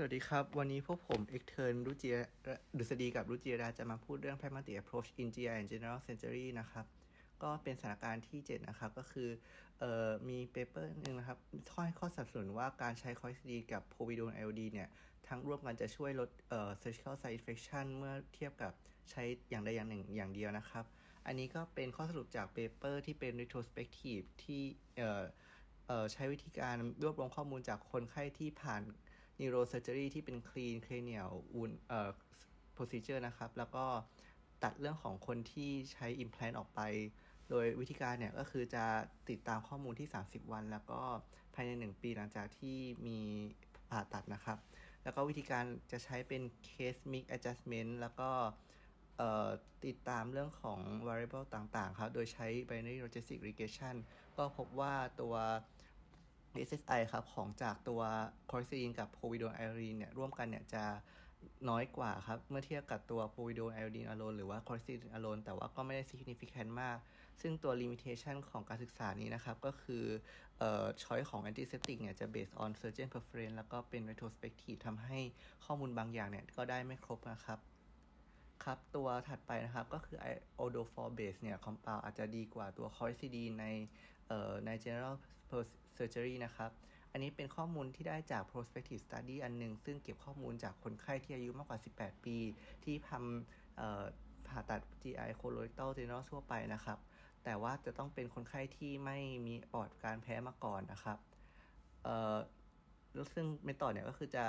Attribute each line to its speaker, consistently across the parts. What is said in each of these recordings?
Speaker 1: สวัสดีครับ วันนี้พวกผมเอกเทิร์นรุจิดุษฎีกับรุจิราจะมาพูดเรื่อง pragmatic approach in GI and general surgery นะครับ ก็เป็นสถานการณ์ที่ 7 นะครับ ก็คือเอ่อมีเปเปอร์หนึ่งนะครับข้อให้ข้อสับสนุนว่าการใช้คอยซีดีกับโพวิโดน IOD เนี่ย ทั้งร่วมกันจะช่วยลดเอ่อ surgical side infection เมื่อเทียบกับใช้อย่างใดอย่างหนึ่งอย่างเดียวนะครับ อันนี้ก็เป็นข้อสรุปจากเปเปอร์ที่เป็น retrospective ที่เอ่อเอ่อใช้วิธีการรวบรวมข้อมูลจากคนไข้ที่ผ่าน neurosurgery ที่เป็น clean cranial wound เอ่อ procedure นะครับ แล้วก็ตัดเรื่องของคนที่ใช้ implant ออกไป โดยวิธีการเนี่ยก็คือจะติดตามข้อมูลที่ 30 วัน แล้วก็ภายใน 1 ปีหลังจากที่มีผ่าตัดนะครับ แล้วก็วิธีการจะใช้เป็น case mix adjustment แล้วก็เอ่อติดตามเรื่องของ variable ต่าง ๆ ครับ โดยใช้ binary logistic regression ก็พบว่าตัว SSI ครับของจากตัวคอร์ซีนกับโพวิโดนไอรีนเนี่ยร่วมกันเนี่ยจะน้อยกว่าครับ เมื่อเทียบกับตัวโพวิโดนไอรีนอะโลนหรือว่าคอร์ซีนอะโลนแต่ว่าก็ไม่ได้ significant มาก ซึ่งตัว limitation ของการศึกษานี้นะครับ ก็คือเอ่อ choice ของ antiseptic เนี่ยจะ based on surgeon preference แล้วก็เป็น retrospective ทำให้ข้อมูลบางอย่างเนี่ยก็ได้ไม่ครบนะครับครับตัวถัดไปนะครับก็คือ iodophor base เนี่ย compound อาจจะดีกว่าตัว c o r c i d i n ในเอ่อใน general surgery นะครับ อันนี้เป็นข้อมูลที่ได้จาก prospective study อันหนึ่งซึ่งเก็บข้อมูลจากคนไข้ที่อายุมากกว่า 18 ปี ที่ทำผ่าตัด GI colorectal general ทั่วไปนะครับ แต่ว่าจะต้องเป็นคนไข้ที่ไม่มีปอดการแพ้มาก่อนนะครับแล้วซึ่งเมธอดเนี่ยก็คือจะ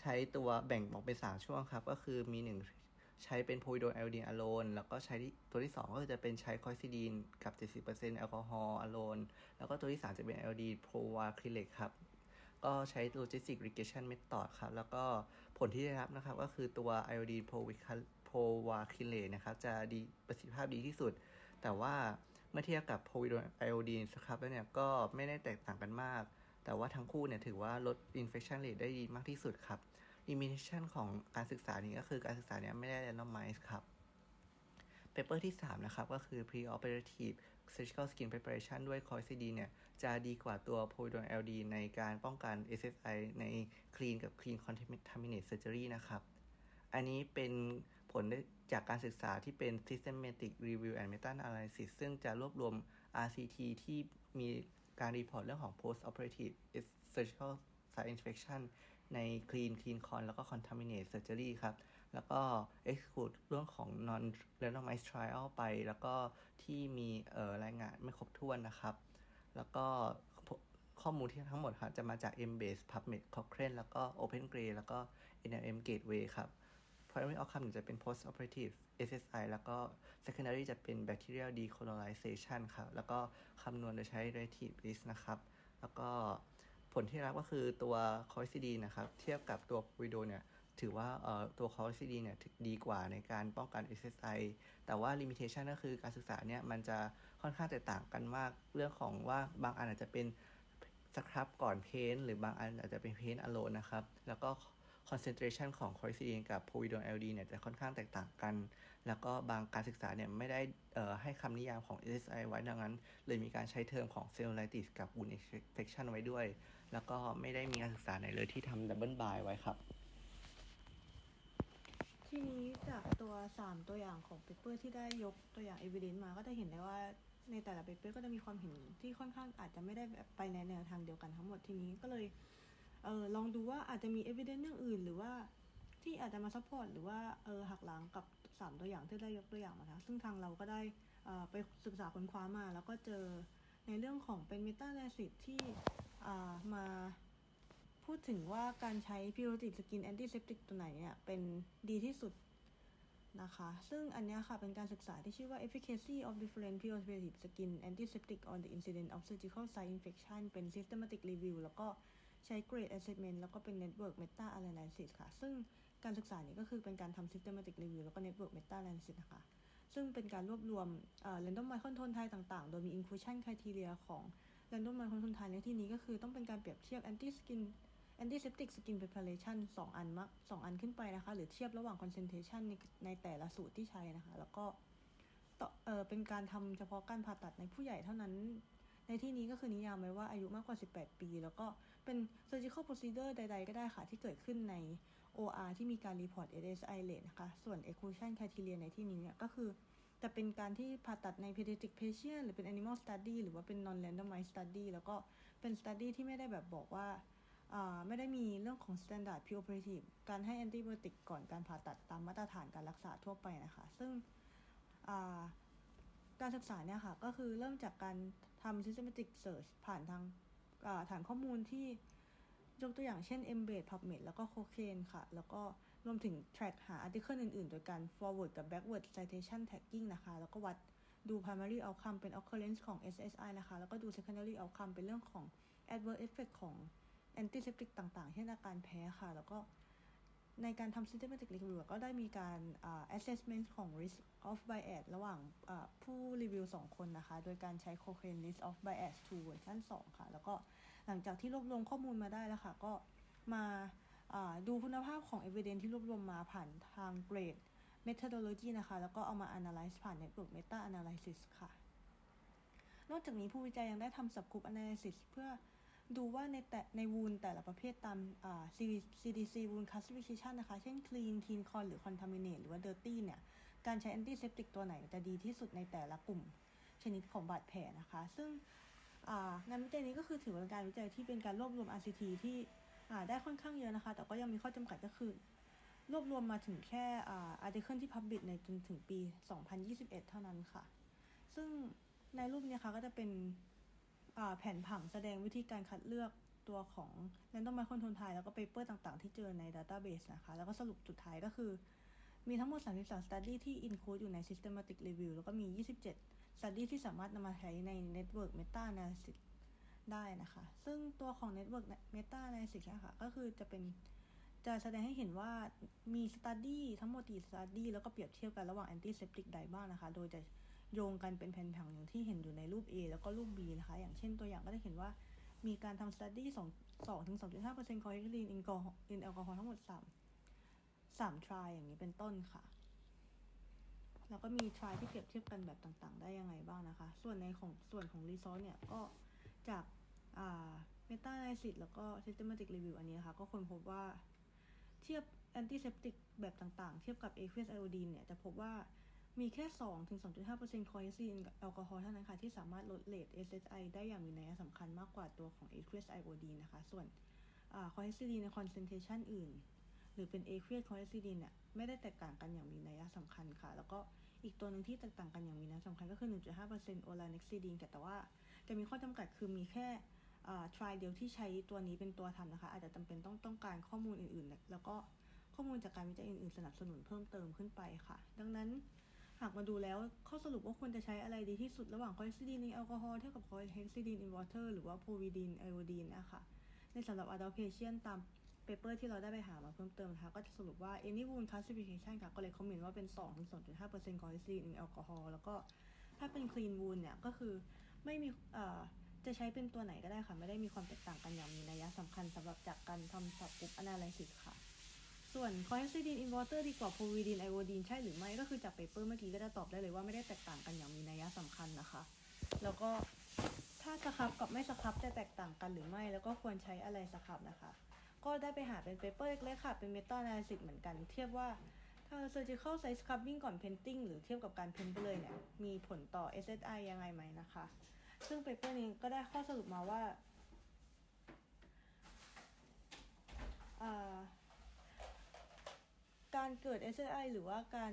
Speaker 1: ใช้ตัวแบ่งออกเป็น3ช่วงครับ ก็คือมี1 ใช้เป็นโพวิโดนไอโอดีนอะโลนแล้วก็ใช้ตัวที่ 2 ก็จะเป็นใช้คอยซิดีนกับ 70%แอลกอฮอล์อะโลนแล้วก็ตัวที่ 3 จะเป็นไอโอดีนโพรวาคริเลกครับ ก็ใช้โลจิสติกรีเกชันเมธอดครับ แล้วก็ผลที่ได้รับนะครับ ก็คือตัวไอโอดีนโพวิคโพวาคริเลกนะครับ จะดีประสิทธิภาพดีที่สุด แต่ว่าเมื่อเทียบกับโพวิโดนไอโอดีนครับแล้วเนี่ยก็ไม่ได้แตกต่างกันมากแต่ว่าทั้งคู่เนี่ยถือว่าลด infection rate ได้ดีมากที่สุดครับ limitation ของการศึกษานี้ก็คือการศึกษาเนี้ยไม่ได้ randomize ครับ paper ที่ 3 นะครับ ก็คือ preoperative surgical skin preparation ด้วย c o r c i d เนี่ย จะดีกว่าตัว povidone LD ในการป้องกัน SSI ใน clean กับ clean contaminate surgery นะครับ อันนี้เป็นผลจากการศึกษาที่เป็น systematic review and meta analysis ซึ่งจะรวบรวม RCT ที่มีการรีพอร์ตเรื่องของ post operative surgical site infection ใน clean clean con แล้วก็ contaminate surgery ครับ แล้วก็ exclude เรื่องของ non randomized trial ไป แล้วก็ที่มีเอ่อรายงานไม่ครบถ้วนนะครับ แล้วก็ข้อมูลที่ทั้งหมดครับจะมาจาก embase PubMed Cochrane แล้วก็ OpenGray แล้วก็ NLM Gateway ครับ primary outcome จะเป็น post operative SSI แล้วก็ secondary จะเป็น bacterial decolonization ครับ แล้วก็คำนวณโดยใช้ relative risk นะครับ แล้วก็ ผลที่รับก็คือตัวคอร์ซิดีนะครับเทียบกับตัววิดโอเนี่ยถือว่าเอ่อตัวคอร์ซิดีเนี่ยดีกว่าในการป้องกัน SSI แต่ว่า limitation ก็คือการศึกษาเนี่ยมันจะค่อนข้างแตกต่างกันมากเรื่องของว่าบางอันอาจจะเป็นสครับก่อนเพนหรือบางอันอาจจะเป็นเพนอโลนนะครับ แล้วก็ concentration ของ c o r c i d i n กับ povidone LD เนี่ยจะค่อนข้างแตกต่างกัน แล้วก็บางการศึกษาเนี่ยไม่ได้ให้คำนิยามของ SSI ไว้ดังนั้น เลยมีการใช้เทอมของ cellulitis กับ wound infection ไว้ด้วย แล้วก็ไม่ได้มีการศึกษาไหนเลยที่ทำ double bind ไว้ครับ
Speaker 2: ทีนี้จากตัว 3 ตัวอย่างของเปเปอร์ที่ได้ยกตัวอย่าง evidence มาก็จะเห็นได้ว่าในแต่ละเปเปอร์ก็จะมีความเห็นที่ค่อนข้างอาจจะไม่ได้แบบไปในแนวทางเดียวกันทั้งหมดทีนี้ก็เลยเออลองดูว่าอาจจะมี evidence เรื่องอื่น หรือว่าที่อาจจะมา support หรือว่าเออหักหลังกับ 3 ตัวอย่างที่ได้ยกตัวอย่างมานะซึ่งทางเราก็ได้ไปศึกษาค้นคว้ามา แล้วก็เจอในเรื่องของเป็น meta analysis ที่ มาพูดถึงว่าการใช้ periodic skin antiseptic ตัวไหนเนี่ย เป็นดีที่สุดนะคะ ซึ่งอันนี้ค่ะ เป็นการศึกษาที่ชื่อว่า efficacy of different periodic skin antiseptic on the incidence of surgical site infection เป็น systematic review แล้วก็ใช้ grade assessment แล้วก็เป็น network meta analysis ค่ะ ซึ่งการศึกษานี้ก็คือเป็นการทำ systematic review แล้วก็ network meta analysis นะคะ ซึ่งเป็นการรวบรวม random control type ต่างๆ โดยมี inclusion criteria ของ random control type ในที่นี้ก็คือต้องเป็นการเปรียบเทียบ anti skin antiseptic skin preparation 2อันมัก2อันขึ้นไปนะคะ หรือเทียบระหว่าง concentration ในในแต่ละสูตรที่ใช้นะคะ แล้วก็ต่อเออเป็นการทำเฉพาะการผ่าตัดในผู้ใหญ่เท่านั้น ในที่นี้ก็คือนิยามไว้ว่าอายุมากกว่า 18 ปี แล้วก็เป็น surgical procedure ใด ๆ ก็ได้ค่ะ ที่เกิดขึ้นใน OR ที่มีการ report SSI rate นะคะ ส่วน exclusion criteria ในที่นี้เนี่ยก็คือ จะเป็นการที่ผ่าตัดใน pediatric patient หรือเป็น animal study หรือว่าเป็น non randomized study แล้วก็เป็น study ที่ไม่ได้แบบบอกว่าไม่ได้มีเรื่องของ standard preoperative การให้ antibiotic ก่อนการผ่าตัดตามมาตรฐานการรักษาทั่วไปนะคะ ซึ่งการศึกษาเนี่ยค่ะ ก็คือเริ่มจากการทำ systematic search ผ่านทางฐานข้อมูลที่ยกตัวอย่างเช่น Embed PubMed แล้วก็ Cochrane ค่ะ แล้วก็ รวมถึง track หา article อื่น ๆ โดยการ forward กับ backward citation tagging นะคะ แล้วก็วัดดู primary outcome เป็น occurrence ของ SSI นะคะ แล้วก็ดู secondary outcome เป็นเรื่องของ adverse effect ของ antiseptic ต่างๆ เช่นอาการแพ้ค่ะ แล้วก็ในการทำ systematic review ก็ได้มีการ assessment ของ risk of bias ระหว่างผู้รีวิว 2 คนนะคะ โดยการใช้ Cochrane list of bias 2เวอร์ชัน2ค่ะ แล้วก็หลังจากที่รวบรวมข้อมูลมาได้แล้วค่ะ ก็มา ดูคุณภาพของ evidence ที่รวบรวมมาผ่านทาง grade methodology นะคะ แล้วก็เอามา analyze ผ่าน network meta analysis ค่ะ นอกจากนี้ผู้วิจัยยังได้ทำ subgroup analysis เพื่อดูว่าในแต่ในวูนแต่ละประเภทตาม CDC wound classification นะคะ เช่น clean clean con หรือ contaminate หรือว่า dirty เนี่ย การใช้ antiseptic ตัวไหนจะดีที่สุดในแต่ละกลุ่มชนิดของบาดแผลนะคะ ซึ่งงานวิจัยนี้ก็คือถือเป็นการวิจัยที่เป็นการรวบรวม RCT ที่ ได้ค่อนข้างเยอะนะคะ แต่ก็ยังมีข้อจำกัดก็คือ รวบรวมมาถึงแค่อาร์ติเคิลที่พับบิดในจนถึงปี 2021 เท่านั้นค่ะ ซึ่งในรูปนี้ค่ะก็จะเป็นแผนผังแสดงวิธีการคัดเลือกตัวของ random m i c r o n t r o l trial แล้วก็เปเปอร์ต่างๆ ที่เจอใน database นะคะ แล้วก็สรุปสุดท้ายก็คือ มีทั้งหมด32 study ที่ include อยู่ใน systematic review แล้วก็มี 27 study ที่สามารถนำมาใช้ใน network meta analysis ได้นะคะ ซึ่งตัวของ network meta analysis นะคะก็คือจะเป็นจะแสดงให้เห็นว่ามี study ทั้งหมดกี่ study แล้วก็เปรียบเทียบกันระหว่าง antiseptic ใดบ้างนะคะ โดยจะโยงกันเป็นแผ่นผังอย่างที่เห็นอยู่ในรูป A แล้วก็รูป B นะคะ อย่างเช่นตัวอย่างก็จะเห็นว่ามีการทำ study 2 2ถึง2.5% choline in in alcohol ทั้งหมด3 3 try อย่างนี้เป็นต้นค่ะ แล้วก็มี try ที่เปรียบเทียบกันแบบต่างๆ ได้ยังไงบ้างนะคะ ส่วนในของส่วนของ resource เนี่ยก็จาก meta analysis แล้วก็ systematic review อันนี้นะคะก็คนพบว่าเทียบ antiseptic แบบต่างๆ เทียบกับ aqueous iodine เนี่ย จะพบว่ามีแค่2ถึง2.5% c o h e s i n แอลกอฮอล์เท่านั้นค่ะ ที่สามารถลดเลท SSI ได้อย่างมีนัยสำคัญมากกว่าตัวของ aqueous iodine นะคะ ส่วน c o h e s i n ใน concentration อื่น หรือเป็น aqueous c o h e s i n เนี่ยไม่ได้แตกต่างกันอย่างมีนัยสำคัญค่ะ แล้วก็อีกตัวหนึ่งที่แตกต่างกันอย่างมีนัยสำคัญก็คือ 1.5% olanexidine แต่ว่าจะมีข้อจำกัดคือมีแค่ try เดียวที่ใช้ตัวนี้เป็นตัวทำนะคะ อาจจะจำเป็นต้องต้องการข้อมูลอื่นๆ แล้วก็ข้อมูลจากการวิจัยอื่นๆ สนับสนุนเพิ่มเติมขึ้นไปค่ะ ดังนั้นหากมาดูแล้วข้อสรุปว่าควรจะใช้อะไรดีที่สุดระหว่างคอเลสเตอรอลในแอลกอฮอล์เท่ากับคอเลสเตอรอลในวอเตอร์หรือว่าโพวิดีนไอโอดีนนะคะในสำหรับ adult patient ตามเปเปอร์ที่เราได้ไปหามาเพิ่มเติมนะคะ ก็จะสรุปว่า any wound classification ค่ะก็เลยคอมเมนต์ว่าเป็น 2-2.5%คอเลสเตอรอลในแอลกอฮอล์แล้วก็ถ้าเป็น clean wound เนี่ยก็คือไม่มี จะใช้เป็นตัวไหนก็ได้ค่ะ ไม่ได้มีความแตกต่างกันอย่างมีนัยสำคัญสำหรับจากการทำสับปุ๊บ analysis ค่ะ ส่วน c o h e s i d i n in water ดีกว่า povidine iodine ใช่หรือไม่ก็คือจากเปเปอร์เมื่อกี้ก็จะตอบได้เลยว่าไม่ได้แตกต่างกันอย่างมีนัยสำคัญนะคะ แล้วก็ถ้าสครับกับไม่สครับจะแตกต่างกันหรือไม่ แล้วก็ควรใช้อะไรสครับนะคะ ก็ได้ไปหาเป็นเปเปอร์เล็กๆค่ะ เป็น meta analysis เหมือนกัน เทียบว่าถ้า surgical size scrubbing ก่อน painting หรือเทียบกับการ paint ไปเลยเนี่ย มีผลต่อ SSI ยังไงไหมนะคะ ซึ่งเปเปอร์นี้ก็ได้ข้อสรุปมาว่าการเกิด SSI หรือว่าการ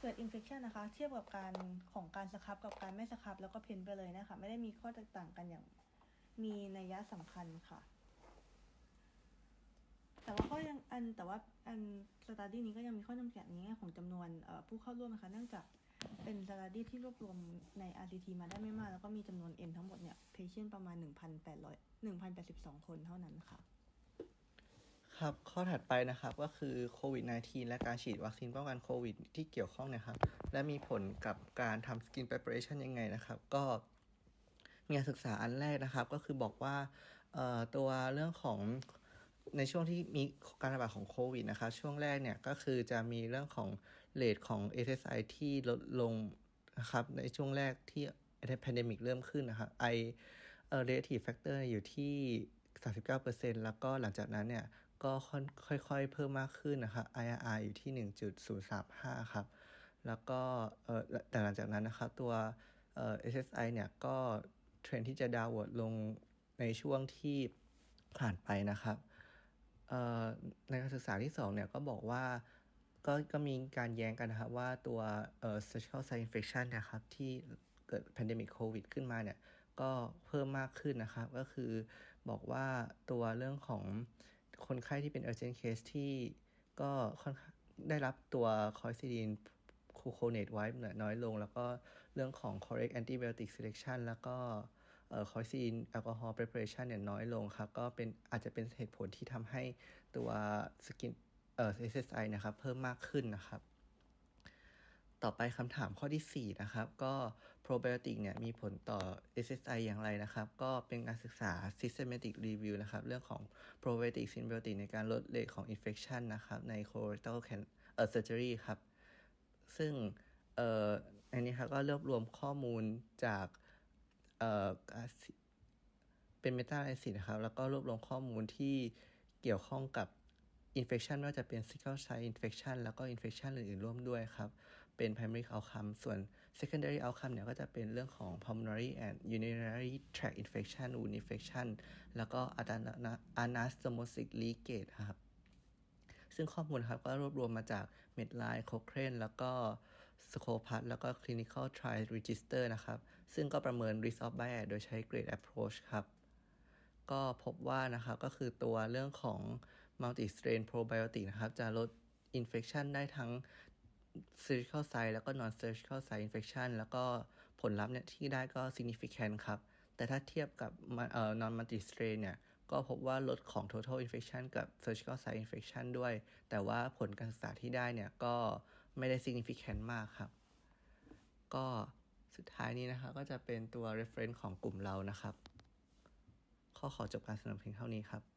Speaker 2: เกิด infection นะคะ เทียบกับการของการสครับกับการไม่สครับแล้วก็เพ้นไปเลยนะคะ ไม่ได้มีข้อแตกต่างกันอย่างมีนัยสำคัญค่ะ แต่ว่าก็ยังอันแต่ว่าอันสตาร์ดี้นี้ก็ยังมีข้อจำกัดในแง่ของจำนวนผู้เข้าร่วมนะคะ เนื่องจาก เป็นสตารดี้ที่รวบรวมใน RCT มาได้ไม่มาก แล้วก็มีจำนวน N ทั้งหมดเนี่ย patient ประมาณ 1,800 1,082 คนเท่านั้นค่ะ
Speaker 1: ครับข้อถัดไปนะครับก็คือโควิด -19 และการฉีดวัคซีนป้องกันโควิดที่เกี่ยวข้องนะครับ และมีผลกับการทำ skin preparation ยังไงนะครับ ก็มีการศึกษาอันแรกนะครับ ก็คือบอกว่าตัวเรื่องของในช่วงที่มีการระบาดของโควิดนะครับ ช่วงแรกเนี่ยก็คือจะมีเรื่องของ เลทของ SSI ที่ลดลงนะครับในช่วงแรกที่แพนเดมิกเริ่มขึ้นนะครับไอเอ่อ relative factor อยู่ที่ 39%แล้วก็หลังจากนั้นเนี่ยก็ค่อยๆเพิ่มมากขึ้นนะครับ IRR อยู่ที่ 1.035 ครับ แล้วก็เแต่หลังจากนั้นนะครับตัวเอ่อ SSI เนี่ยก็เทรนที่จะดาวน์ลงในช่วงที่ผ่านไปนะครับในการศึกษาที่2เนี่ยก็บอกว่า ก็ก็มีการแย้งกันนะครับว่าตัวเอ่อ surgical site infection นะครับ ที่เกิด pandemic covid ขึ้นมาเนี่ย ก็เพิ่มมากขึ้นนะครับ ก็คือบอกว่าตัวเรื่องของคนไข้ที่เป็น urgent case ที่ก็ค่อนได้รับตัวคอยซิดินคูโคเนตไว้น้อยลง แล้วก็เรื่องของ correct antibiotic selection แล้วก็เอ่อคอยซิดินแอลกอฮอล์ preparation เนี่ยน้อยลงครับ ก็เป็นอาจจะเป็นเหตุผลที่ทำให้ตัวสกิน เอ่อ SSI นะครับ เพิ่มมากขึ้นนะครับ ต่อไปคำถามข้อที่ 4 นะครับ ก็ probiotic เนี่ยมีผลต่อ SSI อย่างไรนะครับ ก็เป็นการศึกษา systematic review นะครับ เรื่องของ probiotic symbiotic ในการลดเรทของ infection นะครับ ใน colorectal can เอ่อ surgery ครับ ซึ่งเอ่ออันนี้ครับก็รวบรวมข้อมูลจากเอ่อเป็น meta analysis นะครับ แล้วก็รวบรวมข้อมูลที่เกี่ยวข้องกับ infection ไม่ว่าจะเป็น sickle cell infection แล้วก็ infection อื่นๆร่วมด้วยครับ เป็น primary outcome ส่วน secondary outcome เนี่ยก็จะเป็นเรื่องของ pulmonary and urinary tract infection wound infection แล้วก็ anastomosis leakage ครับ ซึ่งข้อมูลครับก็รวบรวมมาจาก Medline Cochrane แล้วก็ Scopus แล้วก็ Clinical Trial Register นะครับ ซึ่งก็ประเมิน risk of bias โดยใช้ grade approach ครับ ก็พบว่านะครับก็คือตัวเรื่องของ multi strain probiotic นะครับ จะลด infection ได้ทั้ง surgical site แล้วก็ non surgical site infection แล้วก็ผลลัพธ์เนี่ยที่ได้ก็ significant ครับ แต่ถ้าเทียบกับเอ่อ non multi strain เนี่ย ก็พบว่าลดของ total infection กับ surgical site infection ด้วย แต่ว่าผลการศึกษาที่ได้เนี่ย ก็ไม่ได้ significant มากครับ ก็สุดท้ายนี้นะครับก็จะเป็นตัว reference ของกลุ่มเรานะครับ ข้อขอจบการเสนอเพียงเท่านี้ครับ